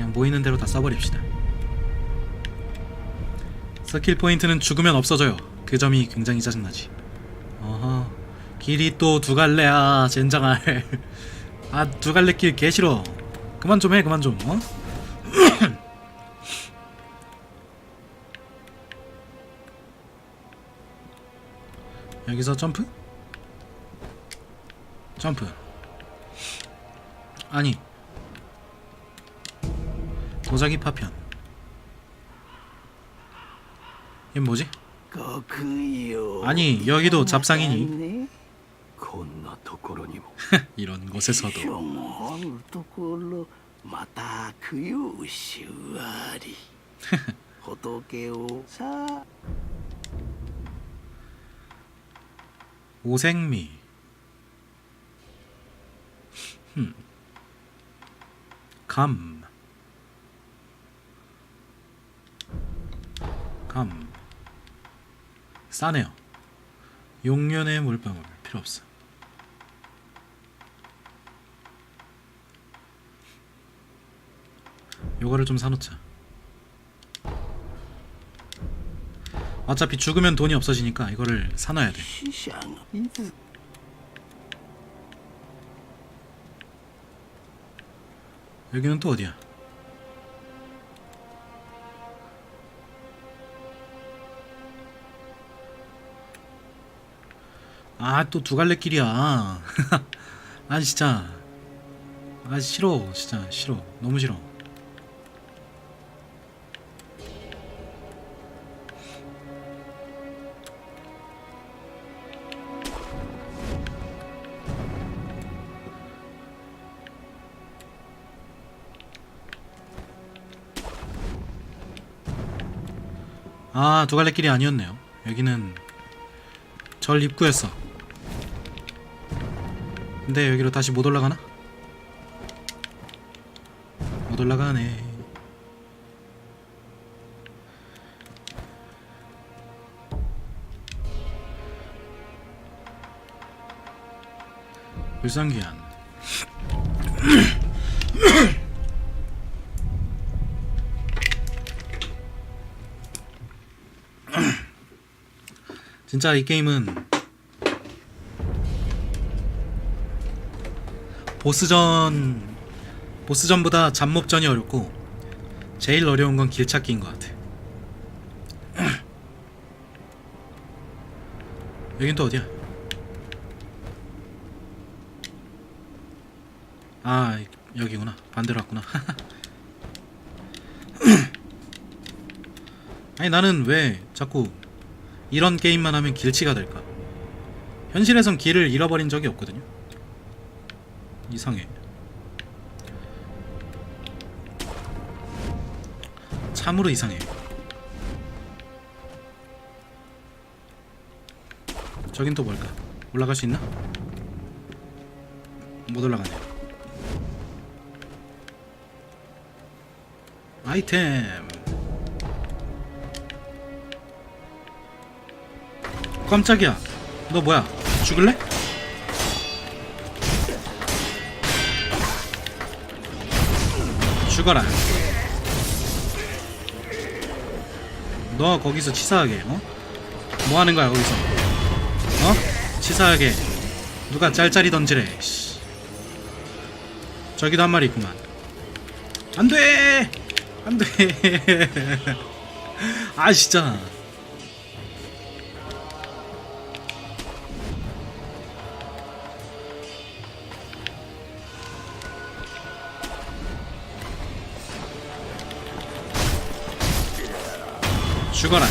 그냥 모이는 대로 다 써버립시다. 스킬 포인트는 죽으면 없어져요. 그 점이 굉장히 짜증나지. 어허, 길이 또 두 갈래야, 젠장할. 아, 두 갈래 길 개 싫어. 그만 좀 해, 그만 좀. 어? 여기서 점프? 점프. 아니. 도자기 파편. 이게 뭐지? 極よ 아니, 여기도 잡상이니. ねこんなところにも 이런 곳에서도 今日もあるところまた供養しわり仏をさあ 오생미. 흠. 감. 감 싸네요. 용년의 물방울 필요 없어. 요거를 좀 사놓자. 어차피 죽으면 돈이 없어지니까 이거를 사놔야 돼. 여기는 또 어디야? 아, 또 두 갈래 길이야. 아, 진짜. 아, 싫어. 진짜 싫어. 너무 싫어. 아, 두 갈래 길이 아니었네요. 여기는 절 입구였어. 근데 여기로 다시 못 올라가나? 못 올라가네. 불상귀한. 진짜 이 게임은 보스전 보스전보다 잡몹전이 어렵고 제일 어려운 건 길찾기인 것 같아. 여긴 또 어디야? 아 여기구나 반대로 왔구나. 아니 나는 왜 자꾸 이런 게임만 하면 길치가 될까? 현실에선 길을 잃어버린 적이 없거든요. 이상해. 참으로 이상해. 저긴 또 뭘까? 올라갈 수 있나? 못 올라가네요. 아이템. 깜짝이야. 너 뭐야? 죽을래? 죽어라. 너 거기서 치사하게, 어? 뭐 하는 거야, 거기서? 어? 치사하게. 누가 짤짤이 던지래, 씨. 저기도 한 마리 있구만. 안 돼! 안 돼! 아, 진짜. 죽어라.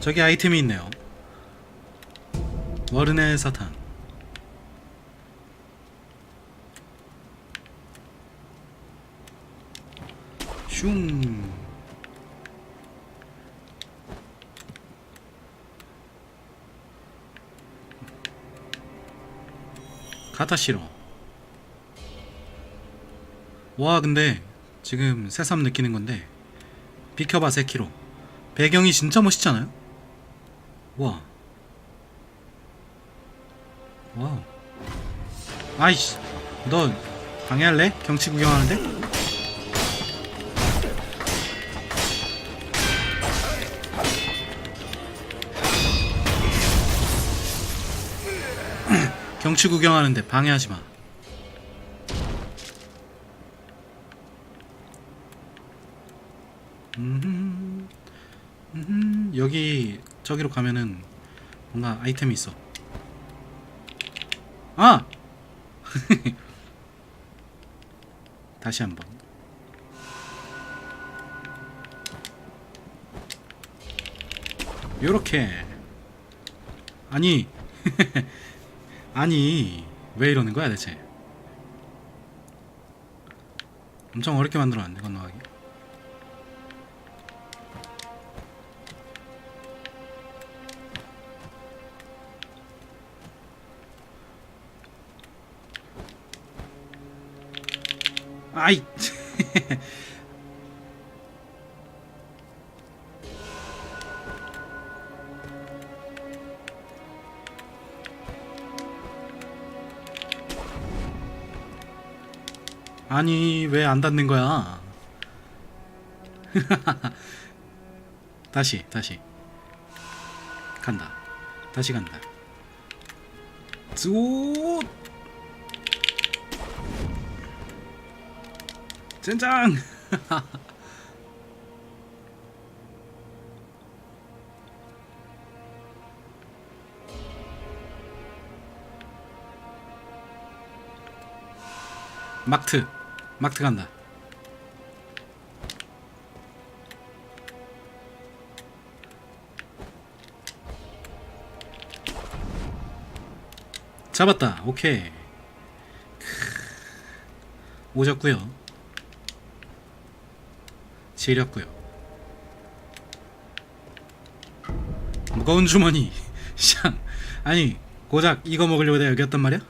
저기 아이템이 있네요. 워른의 사탕. 슝. 가타시로. 와 근데 지금 새삼 느끼는 건데 비켜봐 세키로 배경이 진짜 멋있잖아요? 와 와우. 아이씨, 너 방해할래? 경치 구경하는데? 경치 구경하는데 방해하지 마. 음, 음, 여기 저기로 가면은 뭔가 아이템이 있어. 아! 다시 한번. 요렇게. 아니. 아니. 왜 이러는 거야 대체? 엄청 어렵게 만들어놨네 건너가기. 아이. 아니 왜 안 닿는 거야? 다시 다시 간다. 다시 간다. 오 젠장! 막트. 막트 간다. 잡았다. 오케이. 크. 오졌구요 지렸고요. 무거운 주머니. 샹. 아니 고작 이거 먹으려고 내가 여기 왔단 말이야?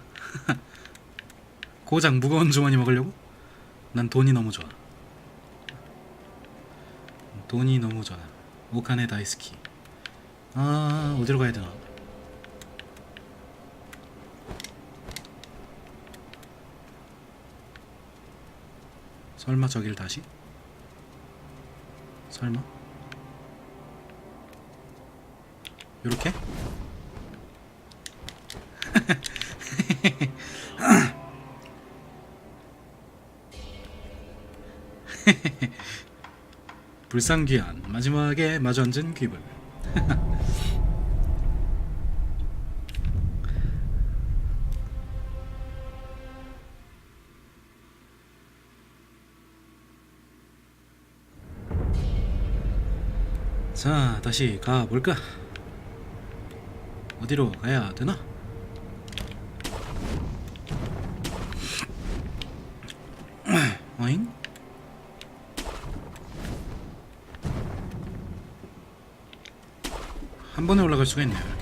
고작 무거운 주머니 먹으려고? 난 돈이 너무 좋아. 돈이 너무 좋아. 오카네 다이스키. 아 어디로 가야 되나? 설마 저길 다시? 설마? 요렇게? 불상귀한 마지막에 마주 앉은 귀불 자 다시 가볼까? 어디로 가야 되나? 어잉? 한 번에 올라갈 수가 있네요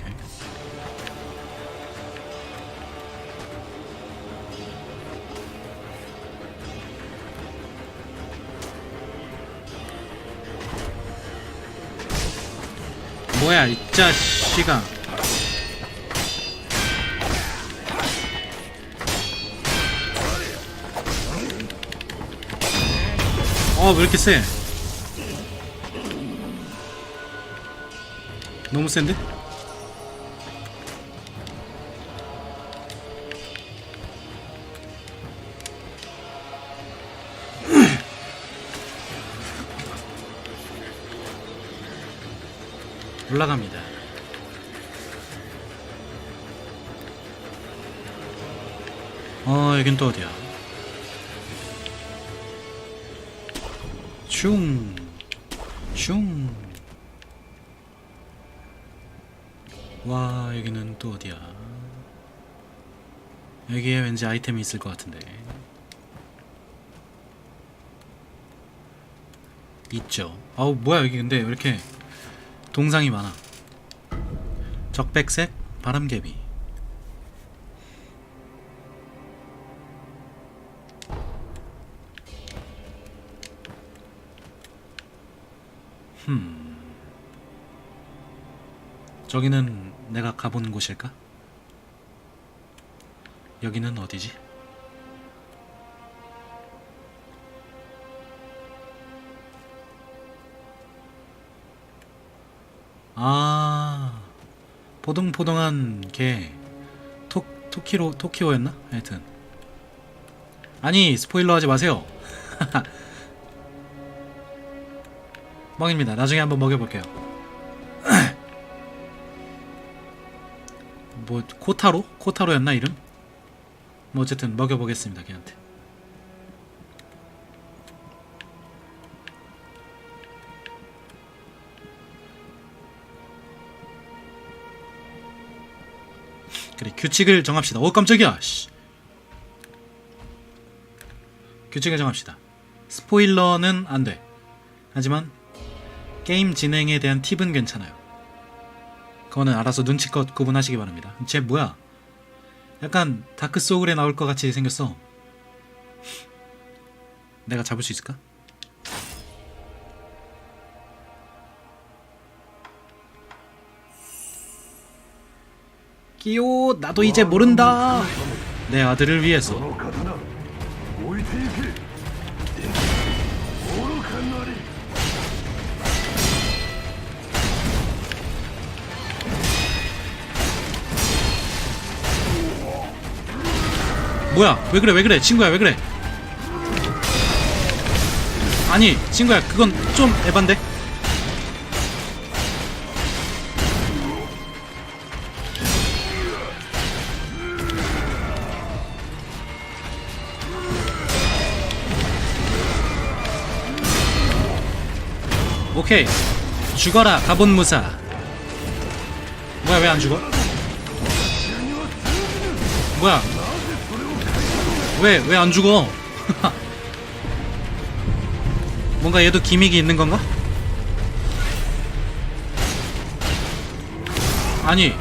뭐야 이 자식아 어왜 이렇게 세 너무 센데? 올라갑니다. 어, 여긴 또 어디야? 슝, 슝. 와, 여기는 또 어디야? 여기에 왠지 아이템이 있을 것 같은데. 있죠. 아우, 뭐야, 여기 근데 왜 이렇게 동상이 많아. 적백색 바람개비. 흠. 저기는 내가 가본 곳일까? 여기는 어디지? 아 포동포동한 개 토, 토키로 토키오였나? 하여튼 아니 스포일러 하지 마세요 멍입니다 나중에 한번 먹여볼게요 뭐 코타로? 코타로였나 이름? 뭐 어쨌든 먹여보겠습니다 걔한테 그래 규칙을 정합시다. 오 깜짝이야. 씨. 규칙을 정합시다. 스포일러는 안 돼. 하지만 게임 진행에 대한 팁은 괜찮아요. 그거는 알아서 눈치껏 구분하시기 바랍니다. 쟤 뭐야? 약간 다크 소울에 나올 것 같이 생겼어. 내가 잡을 수 있을까? 히요 나도 이제 모른다. 내 아들을 위해서. 뭐야? 왜 그래? 왜 그래? 친구야 왜 그래? 아니 친구야 그건 좀 에반데? 오케이. 죽어라 가본 무사. 뭐야 왜 안 죽어? 뭐야? 왜 왜 안 죽어? 뭔가 얘도 기믹이 있는 건가? 아니.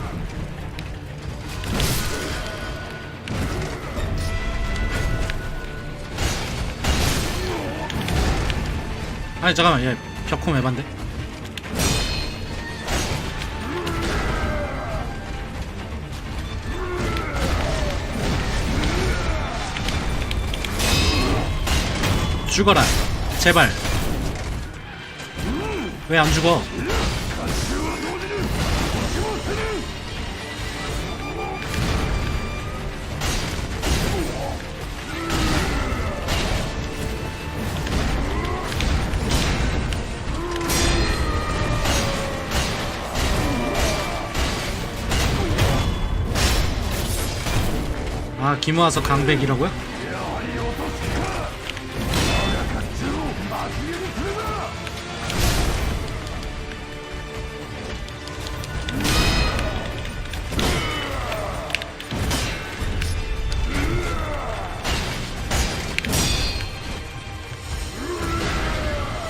아니 잠깐만 얘 벽홈 에반데? 죽어라. 제발. 왜 안 죽어 아 김모아서 강백이라고요?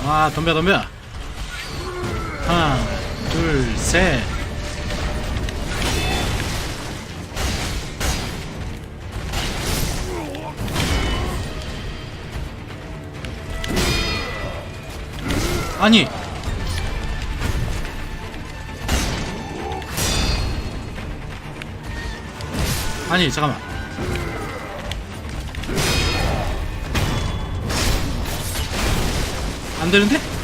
와 덤벼 덤벼 하나 둘셋 아니 아니 잠깐만 안 되는데?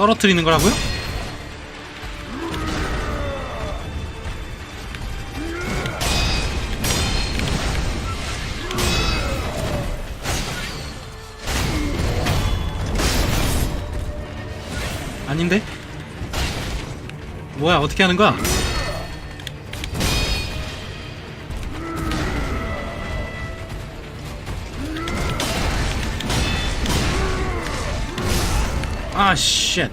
떨어뜨리는 거라고요? 아닌데? 뭐야 어떻게 하는 거야? 아, shit.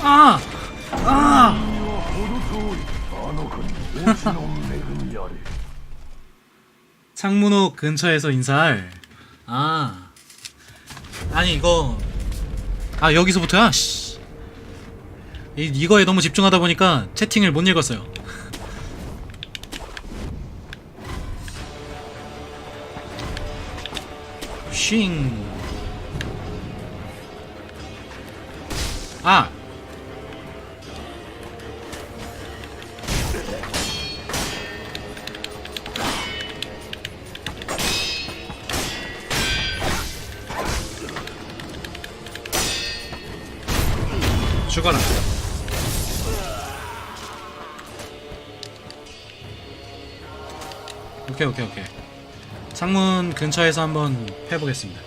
Ah! 창문호 근처에서 인사할. 아. 아니, 이거. 아, 여기서부터야? 씨. 이, 이거에 너무 집중하다 보니까 채팅을 못 읽었어요. 싱. 아. 죽어라. 오케이 오케이 오케이. 창문 근처에서 한번 해보겠습니다.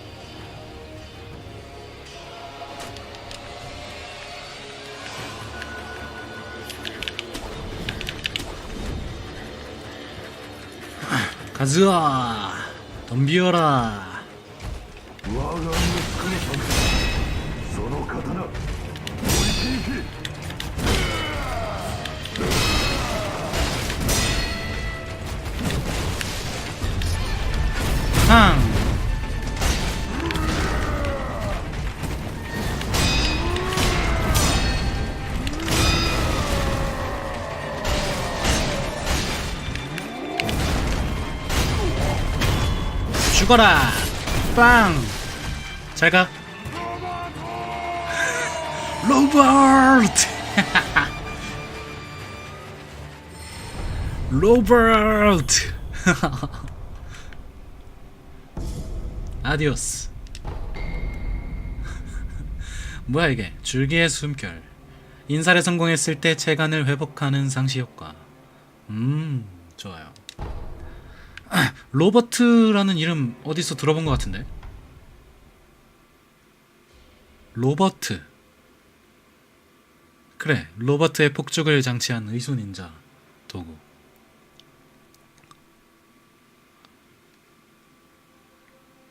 가즈아 덤비어라 탕 죽어라. 빵. 잘가. 로버트. 로버트 아디오스. 뭐야 이게? 줄기의 숨결. 인사를 성공했을 때 체간을 회복하는 상시 효과. 음 좋아요. 아, 로버트라는 이름 어디서 들어본 것 같은데? 로버트. 그래 로버트의 폭죽을 장치한 의수 닌자 도구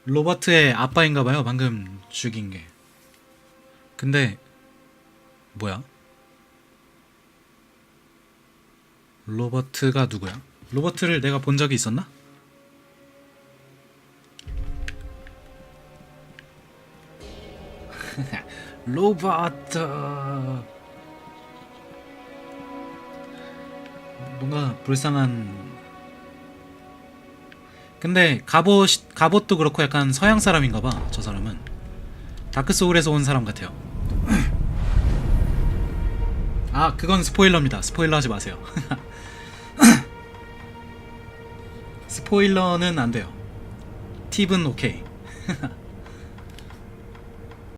로버트의 아빠인가봐요 방금 죽인 게. 근데 뭐야? 로버트가 누구야? 로버트를 내가 본 적이 있었나? 로버트! 뭔가 불쌍한 근데 갑옷 갑옷도 그렇고 약간 서양 사람인가봐 저 사람은 다크 소울에서 온 사람 같아요. 아 그건 스포일러입니다. 스포일러 하지 마세요. 스포일러는 안 돼요. 팁은 오케이.